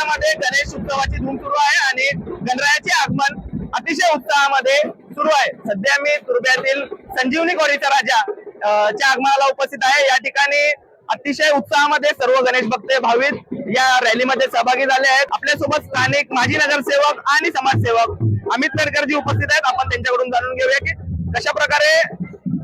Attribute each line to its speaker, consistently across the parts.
Speaker 1: परिसरामध्ये गणेश उत्सवाची धूम सुरू आहे आणि गणरायाचे आगमन अतिशय उत्साहामध्ये सुरू आहे. सध्या मी तुर्ब्यातील संजीवनी कोरीचा राजा च्या आगमनाला उपस्थित आहे. या ठिकाणी अतिशय उत्साहामध्ये सर्व गणेश भक्त भाविक या रॅलीमध्ये सहभागी झाले आहेत. आपल्यासोबत स्थानिक माजी नगरसेवक आणि समाजसेवक अमित तडकरजी उपस्थित आहेत. आपण त्यांच्याकडून जाणून घेऊया की कशा प्रकारे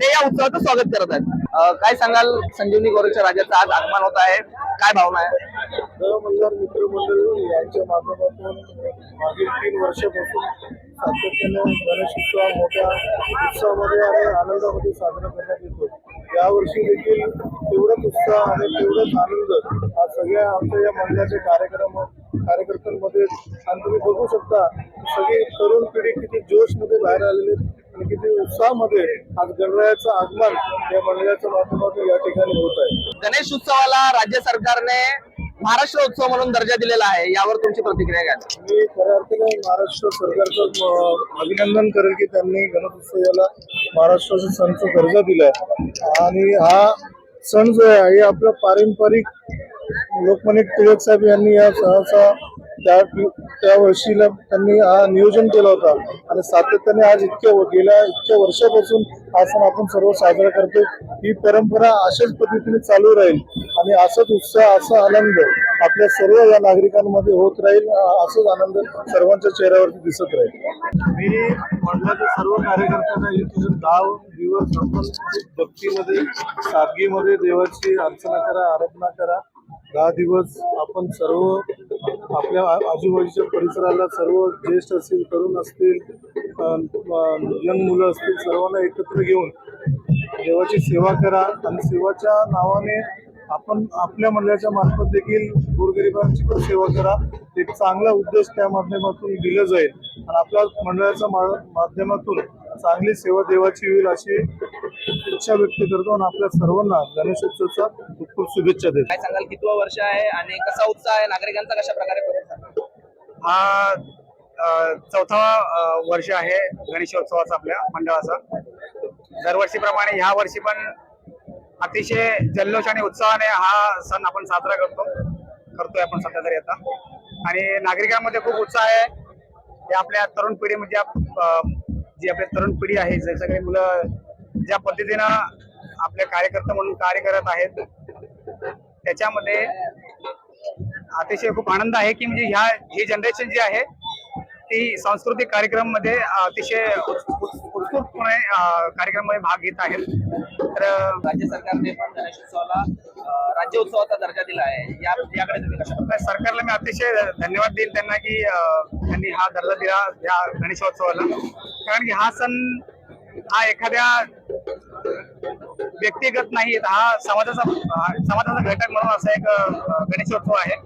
Speaker 1: ते या उत्सवाचं स्वागत करत आहेत. काय सांगाल? संजीवनी गोरेच्या राजाचा आज आगमन होत आहे. काय भावना आहे?
Speaker 2: मल्हार मित्रमंडळ यांच्या माध्यमातून मागील तीन वर्षापासून सातत्यानं गणेशोत्सव मोठ्या उत्साहामध्ये आणि आनंदामध्ये साजरा करण्यात येतो. यावर्षी देखील तेवढाच उत्साह आणि तेवढाच आनंद हा सगळ्या आमच्या या मंडळाचे कार्यक्रम कार्यकर्त्यांमध्ये आणि तुम्ही बघू शकता सगळी तरुण पिढी किती जोशमध्ये बाहेर आलेली आणि किती उत्साहामध्ये आज गणरायाचं आगमन या मंडळाच्या माध्यमातून या ठिकाणी होत आहे.
Speaker 1: गणेश उत्सवाला राज्य सरकारने महाराष्ट्र उत्सव म्हणून दर्जा दिलेला आहे यावर तुमची प्रतिक्रिया घ्या
Speaker 2: मी खऱ्या अर्थाने महाराष्ट्र सरकारचं अभिनंदन करेल की त्यांनी गणेशोत्सवाला महाराष्ट्राचा सणचा दर्जा दिलाय. आणि हा सण जो आहे हे आपलं पारंपरिक लोकमान्य टिळक साहेब यांनी या सणाचा त्या त्या वर्षीला त्यांनी हा नियोजन केला होता. आणि सातत्याने आज इतक्या गेल्या इतक्या वर्षापासून हा सण आपण सर्व साजरा करतो ही परंपरा अशाच पद्धतीने चालू राहील. आणि असाच उत्साह असा आनंद आपल्या सर्व या नागरिकांमध्ये होत राहील. असाच आनंद सर्वांच्या चेहऱ्यावरती दिसत राहील. मी मंडळाच्या सर्व कार्यकर्त्यांना इथे दहा दिवस आपण भक्तीमध्ये सादगीमध्ये देवाची अर्चना करा आराधना करा. दहा दिवस आपण सर्व आपल्या आजूबाजूच्या परिसराला सर्व ज्येष्ठ असतील तरुण असतील यंग मुलं असतील सर्वांना एकत्र घेऊन देवाची सेवा करा आणि सेवाच्या नावाने आपण आपल्या मंडळाच्या मार्फत देखील गोरगरिबांची पण सेवा करा. एक चांगला उद्देश त्या माध्यमातून दिलं जाईल. आणि आपल्या मंडळाच्या मा- माध्यमातून चांगली सेवा देवाची होईल अशी इच्छा व्यक्त करतो आणि आपल्या सर्वांना गणेशोत्सवाच्या खूप खूप शुभेच्छा देतो.
Speaker 1: काय सांगाल कितवं वर्ष आहे आणि कसा उत्साह आहे? नागरिकांचा कशा प्रकारे
Speaker 3: हा चौथा वर्ष आहे गणेशोत्सवाचा आपल्या मंडळाचा. दरवर्षीप्रमाणे ह्या वर्षी पण अतिशय जल्लोष आणि उत्साहाने हा सण आपण साजरा करतो. करतोय आपण सध्या तरी आता. आणि नागरिकांमध्ये खूप उत्साह आहे. हे आपल्या तरुण पिढी म्हणजे जी आपली तरुण पिढी आहे जे सगळे मुलं ज्या पद्धतीनं आपले कार्यकर्ते म्हणून कार्य करत आहेत त्याच्यामध्ये अतिशय खूप आनंद आहे की म्हणजे ह्या ही जनरेशन जी आहे ती सांस्कृतिक कार्यक्रममध्ये अतिशय उत्- उत्- उत्स्फूर्तपणे कार्यक्रममध्ये भाग घेत आहेत. तर
Speaker 1: राज्य सरकारने पण गणेशोत्सवाला राज्य उत्सवाचा दर्जा दिला आहे. या याकडे तुम्ही कशा
Speaker 3: सरकारला मी अतिशय धन्यवाद देईन त्यांना की त्यांनी हा दर्जा दिला या गणेशोत्सवाला. कारण की हा सण हा एखाद्या व्यक्तिगत नाही हा समाजाचा समाजाचा घटक म्हणून असा एक गणेशोत्सव आहे.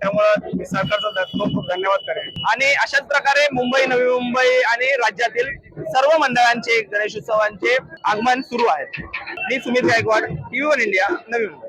Speaker 3: त्यामुळं मी सरकारचा खूप खूप धन्यवाद करेन.
Speaker 1: आणि अशाच प्रकारे मुंबई नवी मुंबई आणि राज्यातील सर्व मंडळांचे गणेशोत्सवांचे आगमन सुरू आहे. मी Sumit Gaikwad TV one India Navi Mumbai.